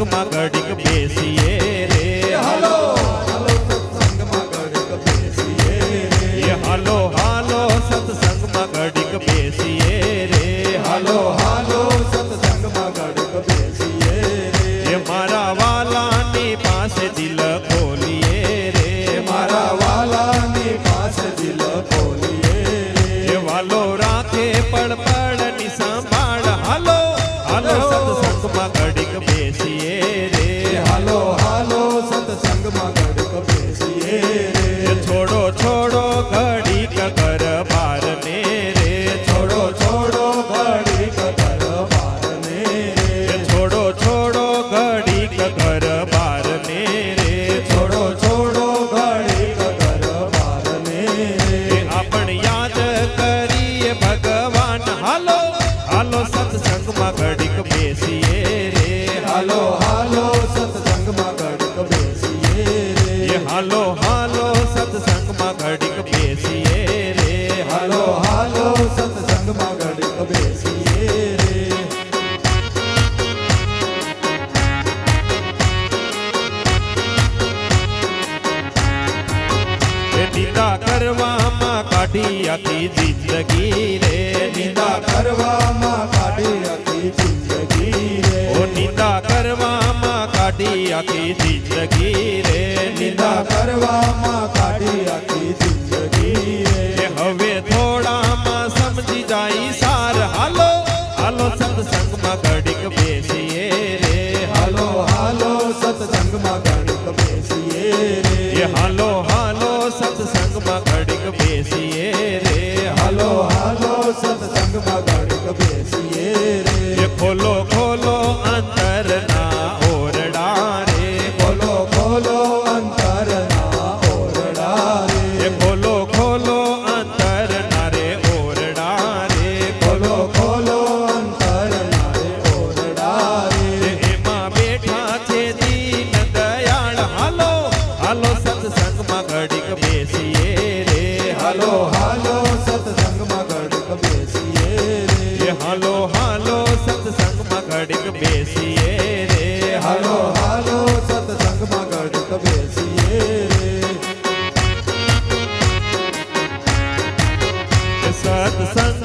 સત્સંગમાં ઘડીક બેસીએ રે હાલો હાલો સત્સંગમાં ઘડીક બેસીએ હાલો હાલો સત્સંગમાં ઘડીક બેસીએ હાલો સત્સંગમાં ઘડીક બેસીએ રે. હાલો હાલો સત્સંગમાં ઘડીક બેસીએ રે. હાલો હાલો સત્સંગમાં ઘડીક બેસીએ રે. હાલો હાલો સત્સંગ કાઢી હતી જિંદગી રે નિંદા કરવામાં કાઢી હતી જિંદગી રે ઓ નિંદા કરવામાં કાઢી હતી જિંદગી રે નિંદા કરવામાં કાઢી હતી જિંદગી રે હવે થોડામાં સમજી જાય સાર હાલો હાલો સત્સંગમાં ઘડીક બેસીએ રે હાલો હાલો સત્સંગમાં ઘડીક બેસીએ રે હાલો હાલો સત્સંગમાં રે એ Hasan